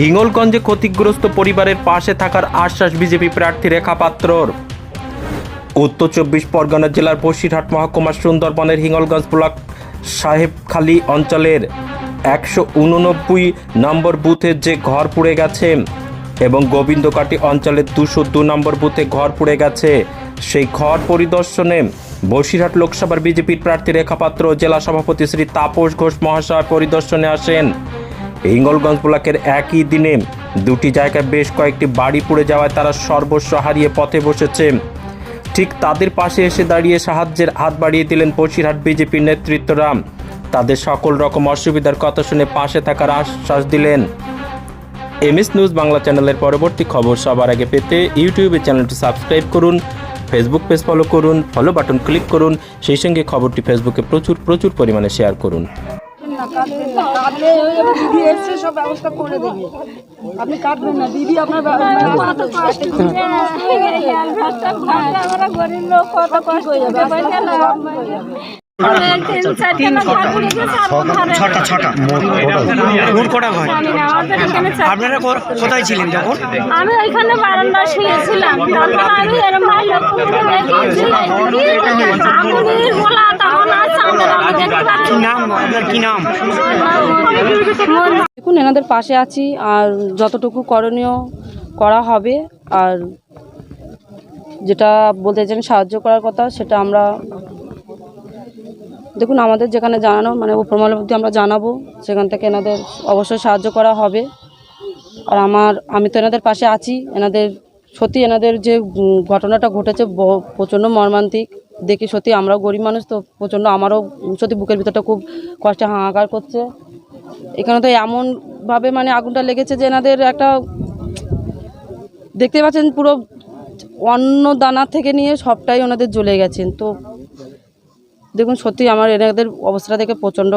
হিঙ্গলগঞ্জে ক্ষতিগ্রস্ত পরিবারের পাশে থাকার আশ্বাস বিজেপি প্রার্থী রেখা পাত্রর। উত্তর চব্বিশ পরগনা জেলার বসিরহাট মহকুমার সুন্দরবনের হিঙ্গলগঞ্জ ব্লক সাহেবখালী অঞ্চলের একশো উননব্বই নম্বর বুথে যে ঘর পুড়ে গেছে এবং গোবিন্দকাটি অঞ্চলের দুশো দু নম্বর বুথে ঘর পুড়ে গেছে, সেই ঘর পরিদর্শনে বসিরহাট লোকসভার বিজেপির প্রার্থী রেখা পাত্র জেলা সভাপতি শ্রী তাপস ঘোষ মহাশয় পরিদর্শনে আসেন। হিঙ্গলগঞ্জ ব্লকের একই দিনে দুটি জায়গায় বেশ কয়েকটি বাড়ি পুড়ে যাওয়ায় তারা সর্বস্ব হারিয়ে পথে বসেছে। ঠিক তাদের পাশে এসে দাঁড়িয়ে সাহায্যের হাত বাড়িয়ে দিলেন বসিরহাট বিজেপির নেতৃত্বরা। তাদের সকল রকম অসুবিধার কথা শুনে পাশে থাকার আশ্বাস দিলেন। এমএস নিউজ বাংলা চ্যানেলের পরবর্তী খবর সবার আগে পেতে ইউটিউবে চ্যানেলটি সাবস্ক্রাইব করুন, ফেসবুক পেজ ফলো করুন ফলো বাটন ক্লিক করুন, সেই সঙ্গে খবরটি ফেসবুকে প্রচুর প্রচুর পরিমাণে শেয়ার করুন। না কাটবেন না। কাটলে দিদি এসছে সব ব্যবস্থা করে দেবে। আপনি কাটবেন না দিদি আপনার। আমরা গরিব লোক কত কষ্ট আপনারা কোথায় ছিলেন তখন আমি ওইখানে বারান্দা শুয়েছিলাম তখন আমি এরম ভাই দেখুন এনাদের পাশে আছি আর যতটুকু করণীয় করা হবে আর যেটা বলতে চান সাহায্য করার কথা সেটা আমরা দেখুন, আমাদের যেখানে জানানো মানে উপরমহলের মধ্যে আমরা জানাব, সেখান থেকে এনাদের অবশ্যই সাহায্য করা হবে। আর আমার, আমি তো এনাদের পাশে আছি, এনাদের সত্যি এনাদের যে ঘটনাটা ঘটেছে প্রচণ্ড মর্মান্তিক। দেখি সত্যি আমরাও গরিব মানুষ, তো প্রচণ্ড আমারও সত্যি বুকের ভিতরটা খুব কষ্টে হাহাকার করছে। এখানে তো এমনভাবে মানে আগুনটা লেগেছে যে এনাদের একটা, দেখতে পাচ্ছেন পুরো অন্ন দানা থেকে নিয়ে সবটাই ওনাদের জ্বলে গেছেন। তো দেখুন সত্যি আমার এনাদের অবস্থা দেখে প্রচণ্ড